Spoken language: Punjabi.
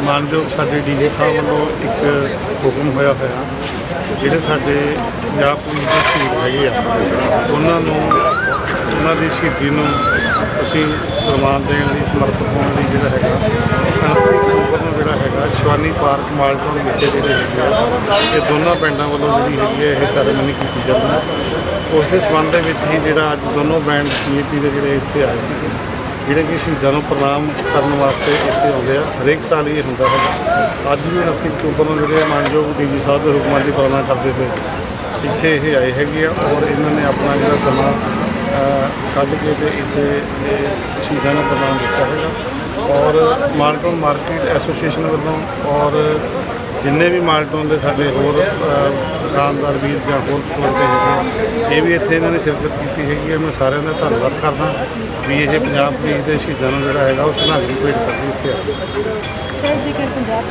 ਮਾਨਯੋਗ ਸਾਡੇ ਡੀਜੀ ਸਾਹਿਬ ਵੱਲੋਂ ਇੱਕ ਹੁਕਮ ਹੋਇਆ ਹੋਇਆ, ਜਿਹੜੇ ਸਾਡੇ ਪੰਜਾਬ ਪੁਲਿਸ ਦੇ ਸ਼ਹੀਦ ਹੈਗੇ ਆ, ਉਹਨਾਂ ਨੂੰ, ਉਹਨਾਂ ਦੀ ਸ਼ਹੀਦੀ ਨੂੰ ਅਸੀਂ ਸਨਮਾਨ ਦੇਣ ਲਈ, ਸਮਰਪਿਤ ਹੋਣ ਲਈ ਜਿਹੜਾ ਹੈਗਾ ਅਕਤੂਬਰ ਨੂੰ ਜਿਹੜਾ ਹੈਗਾ, ਸ਼ਿਵਾਨੀ ਪਾਰਕ ਮਾਲਟਨ ਵਿਖੇ ਜਿਹੜੇ ਹੈਗੇ ਆ, ਇਹ ਦੋਨਾਂ ਪਿੰਡਾਂ ਵੱਲੋਂ ਜਿਹੜੀ ਹੈਗੀ ਹੈ ਇਹ ਸੈਰੇਮਨੀ ਕੀਤੀ ਜਾਂਦੀ ਹੈ। ਉਸ ਦੇ ਸੰਬੰਧ ਦੇ ਵਿੱਚ ਹੀ ਜਿਹੜਾ ਅੱਜ ਦੋਨੋਂ ਬੈਂਡ ਕਮੇਟੀ ਦੇ ਜਿਹੜੇ ਇੱਥੇ ਆਏ ਸੀ ਜਿਹੜੇ ਕਿ ਸ਼ਹੀਦਾਂ ਨੂੰ ਪ੍ਰਣਾਮ ਕਰਨ ਵਾਸਤੇ ਇੱਥੇ ਆਉਂਦੇ ਆ। ਹਰੇਕ ਸਾਲ ਹੀ ਇਹ ਹੁੰਦਾ ਹੈ। ਅੱਜ ਵੀ 29 ਅਕਤੂਬਰ ਨੂੰ ਜਿਹੜੇ ਮਾਨਯੋਗ ਡੀਜੀ ਸਾਹਿਬ ਦੇ ਹੁਕਮਾਂ ਦੀ ਪਾਲਣਾ ਕਰਦੇ ਪਏ। ਇੱਥੇ ਇਹ ਆਏ ਹੈਗੇ ਆ ਔਰ ਇਹਨਾਂ ਨੇ ਆਪਣਾ ਜਿਹੜਾ ਸਮਾਂ ਕੱਢ ਕੇ ਤੇ ਇੱਥੇ ਇਹ ਸ਼ਹੀਦਾਂ ਨੂੰ ਪ੍ਰਣਾਮ ਕੀਤਾ ਹੈਗਾ। ਔਰ ਮਾਲਟਨ ਮਾਰਕੀਟ ਐਸੋਸੀਏਸ਼ਨ ਵੱਲੋਂ ਔਰ ਜਿੰਨੇ ਵੀ ਮਾਲਟਨ ਦੇ ਸਾਡੇ ਹੋਰ ਅਹ, ਦੁਕਾਨਦਾਰ ਵੀਰ ਜਾਂ ਹੋਰ ਤੋੜਦੇ ਹੈਗੇ ਇਹ ਵੀ ਇੱਥੇ ਇਹਨਾਂ ਨੇ ਸ਼ਿਰਕਤ ਕੀਤੀ ਹੈਗੀ ਹੈ ਮੈਂ ਸਾਰਿਆਂ ਦਾ ਧੰਨਵਾਦ ਕਰਦਾ ਵੀ ਇਹ ਪੰਜਾਬ ਪੁਲਿਸ ਦੇ ਸ਼ਹੀਦਾਂ ਨੂੰ ਜਿਹੜਾ ਹੈਗਾ ਉਹ ਸ਼ਰਧਾਂਜਲੀ ਭੇਟ ਕਰਕੇ ਇੱਥੇ ਆਏ ਸਰ ਜੇਕਰ ਪੰਜਾਬ